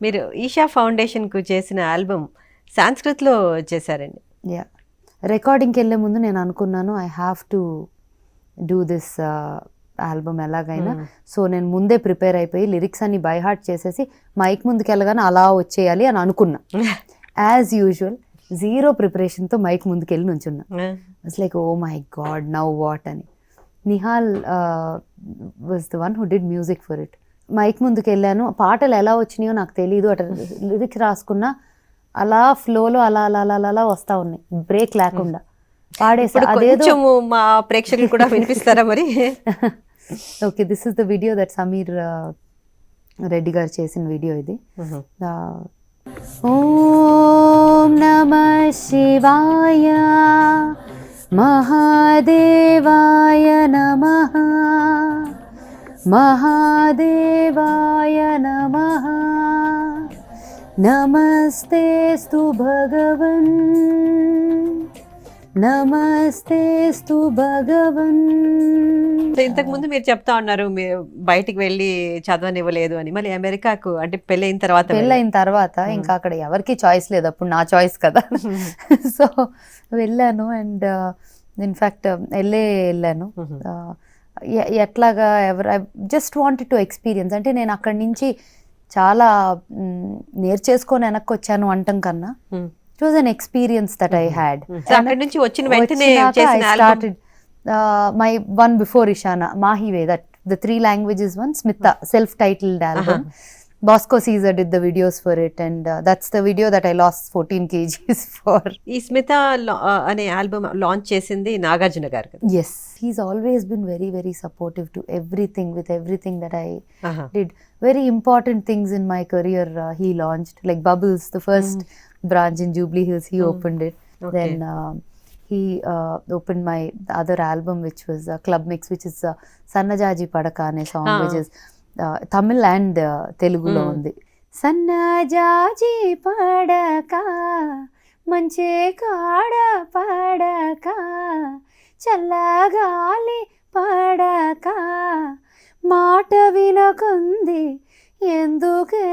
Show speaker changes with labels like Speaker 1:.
Speaker 1: మీరు ఈషా ఫౌండేషన్కు చేసిన ఆల్బమ్ సాంస్కృత్లో చేశారండి.
Speaker 2: యా రికార్డింగ్కి వెళ్ళే ముందు నేను అనుకున్నాను I have to do this album ఎలాగైనా.
Speaker 1: మ్మ్.
Speaker 2: సో నేను ముందే ప్రిపేర్ అయిపోయి లిరిక్స్ అన్ని బై హార్ట్ చేసేసి మైక్ ముందుకు వెళ్ళగానే అలా వచ్చేయాలి అని అనుకున్నా. యాజ్ యూజువల్ జీరో ప్రిపరేషన్తో మైక్ ముందుకు వెళ్ళి నుంచున్నా. It's like oh my god now what అని. Nihal was the one who did music for it mic ముందుకు వెళ్ళాను పాటలు ఎలా వచ్చినాయో నాకు తెలియదు అట లిరిక్స్ రాసుకున్నా అలా ఫ్లోలో అలా అలా అలా అలా వస్తా ఉన్నాయి. బ్రేక్ లేకుండా. పాడేసా అదేదో
Speaker 1: మా ప్రేక్షకులు కూడా వినిపిస్తారా మరి?
Speaker 2: Okay this is the video that Sameer Reddy garu చేసిన వీడియో ఇది. ఓం నమ శివాయ మహాదేవాయ మహాదేవాయ నమ నమస్తేస్తు భగవన్ నమస్తేస్తు భగవన్
Speaker 1: ఇంతకు ముందు మీరు చెప్తా ఉన్నారు మీరు బయటికి వెళ్ళి చదవనివ్వలేదు అని. మళ్ళీ అమెరికాకు అంటే పెళ్ళైన తర్వాత
Speaker 2: పెళ్ళైన తర్వాత ఇంకా అక్కడ ఎవరికి చాయిస్ లేదు. అప్పుడు నా చాయిస్ కదా. సో వెళ్ళాను అండ్ ఇన్ఫ్యాక్ట్ వెళ్ళే వెళ్ళాను. ఎట్లాగా ఎవరు I just wanted to experience. అంటే నేను అక్కడి నుంచి చాలా నేర్చేసుకొని వెనక్కి వచ్చాను అంటాం కన్నా. It was an experience that
Speaker 1: I had నుంచి వచ్చిన వెంటనే
Speaker 2: started my one before Ishana Mahive that the three languages one Smitha self titled album Bosco Caesar did the videos for it and that's the video that I lost fourteen KGs for
Speaker 1: ఈ స్మిత లా- అనే album launch చేసింది నాగార్జున గారు కదా
Speaker 2: yes he's always been very very supportive to everything with everything that I
Speaker 1: ఆహా.
Speaker 2: did very important things in my career. Uh, he launched like Bubbles, the first branch in Jubilee Hills. He
Speaker 1: Mm.
Speaker 2: opened it.
Speaker 1: Okay.
Speaker 2: Then uh, he uh, opened my the other album, which was uh, Club Mix, which is uh, Sannajaji Padaka ane song,
Speaker 1: Ah.
Speaker 2: which is Telugu lo
Speaker 1: Mm.
Speaker 2: ఉంది సన్నజాజి పడక మంచే కాడ పడక చల్లగాలి పడక మాట వినకుంది ఎందుకే